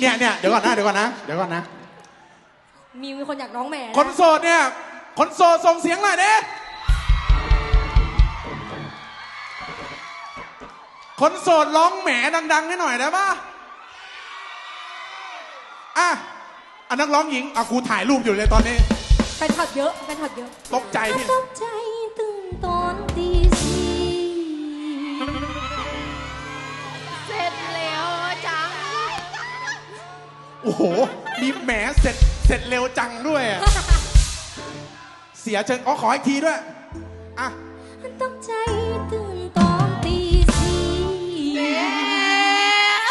เนี่ยเนี่ยเดี๋ยวก่อนนะเดี๋ยวก่อนนะเดี๋ยวก่อนนะ มีมีคนอยากร้องแหม่ะคนโสดเนี่ยคนโสดส่งเสียงหน่อยเด้คนโสดร้องแหมดังๆให้หน่อยได้ปะอะอันนักร้องหญิงอะกูถ่ายรูปอยู่เลยตอนนี้ แฟนคลับเยอะแฟนคลับเยอะตกใจพี่ ตกใจ โอ้โห มีแหมเสร็จเสร็จเร็วจังด้วยอะเสียเชิงอ๋อขออีกทีด้วย อะตกใจตื่นตอนตีสี่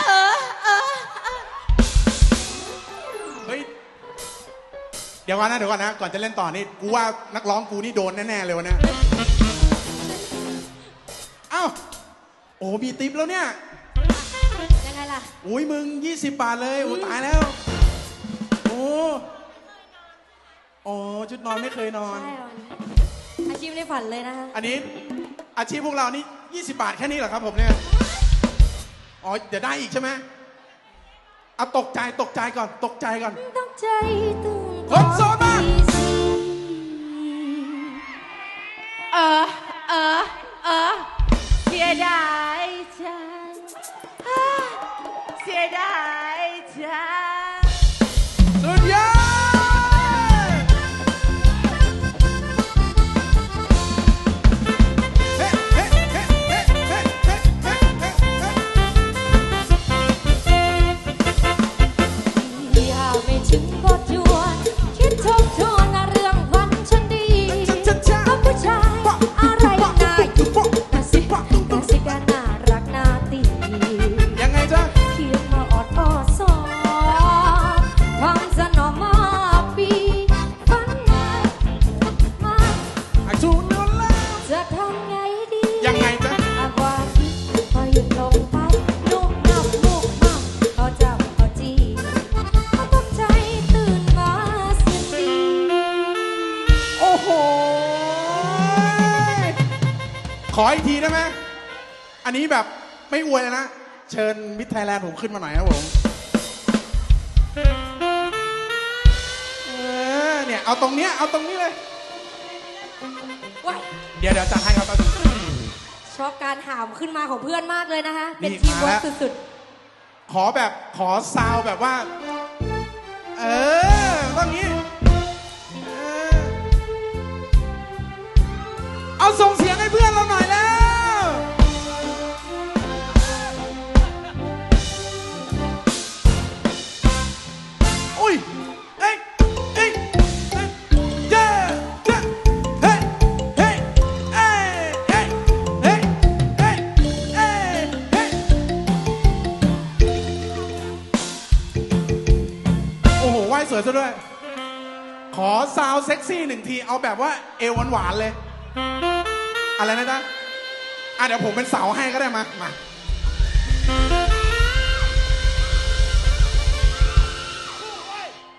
เออเออเฮ้ย เดี๋ยวก่อนนะเดี๋ยวก่อนนะ ก่อนจะเล่นต่อนี่ กูว่านักร้องกูนี่โดนแน่ ๆ เลยวันเนี้ยเอ้า โอ้ มีติปแล้วเนี่ยยังไงล่ะ อุ้ยมึง 20 บาทเลยโอ้ตายแล้ว โอ้โอ้ชุดนอนไม่เคยนอน ใช่วันอาชีพในฝันเลยนะคะ อันนี้อาชีพพวกเรานี่ 20 บาทแค่นี้เหรอครับผมเนี่ย อ๋อ เดี๋ยวได้อีกใช่ไหมเอาตกใจตกใจก่อนตกใจก่อนตกใจตื่นคนโสดมาตีสี่เออ เออ เออเสียดา ขออีกทีได้ไหม อันนี้แบบไม่อวยเลยนะ เชิญมิตรไทยแลนด์ผมขึ้นมาหน่อยครับผม เออ เนี่ย เอาตรงเนี้ย เอาตรงนี้เลย ว้ายเดี๋ยวเดี๋ยวจัดให้ครับแป๊บนึงชอบการหามขึ้นมาของเพื่อนมากเลยนะคะ เป็นนี่ทีมมาเวิแล้ร์วกสุดขอแบบขอซาวแบบว่า เออต้องงี้เออเอาส่งเสียงให้เพื่อนเราหน่อยแล้วอุ้ย ด้วย ขอซาวเซ็กซี่หนึ่งที เอาแบบว่าเอวหวานๆเลย อะไรนะจ๊ะอะเดี๋ยวผมเป็นเสาให้ก็ได้มา มา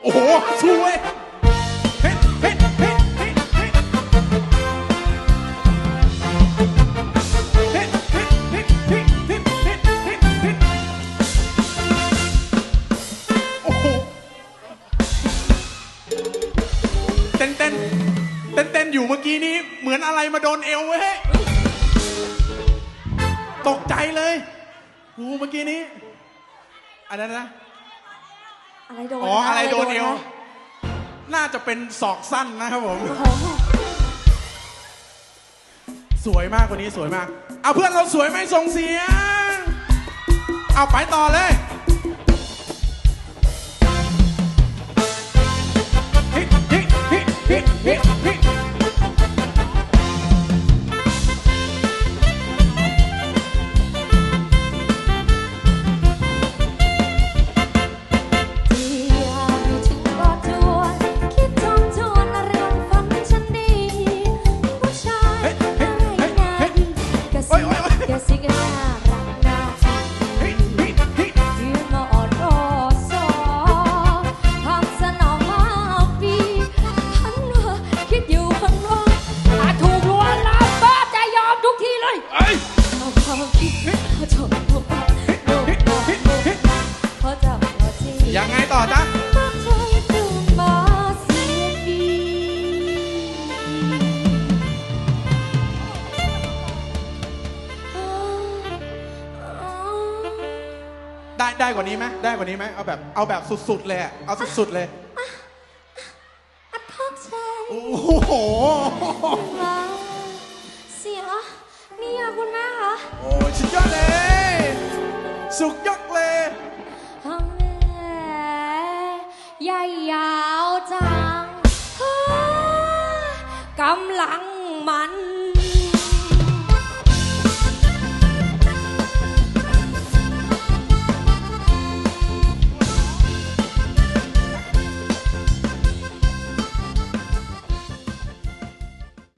โอ้โหสู้เว้ย นเต้นอยู่เมื่อกี้นี้เหมือนอะไรมาโดนเอวเว้ยตกใจเลยหูเมื่อกี้นี้อะไรนะๆอะไรโดนอ๋ออะไรโดนเอวะน่าจะเป็นศอกสั้นนะครับผมโอ้โหสวยมากกว่านี้สวยมาก เอาเพื่อนเราสวยไหมส่งเสียง เอาไปต่อเลยฮิฮิฮิฮิฮิฮิ กว่านี้ไหมได้กว่านี้ไหมเอาแบบเอาแบบสุดๆเลยอะเอาสุดๆเลยอัดทักใจโอ้โหว้าวเสียงอะนี่อะคุณแม่คะโอ้ยสุดยอดเลย สุดยอดเลยทำแม่ใหญ่ยาวจังเฮ้ยกำลังมัน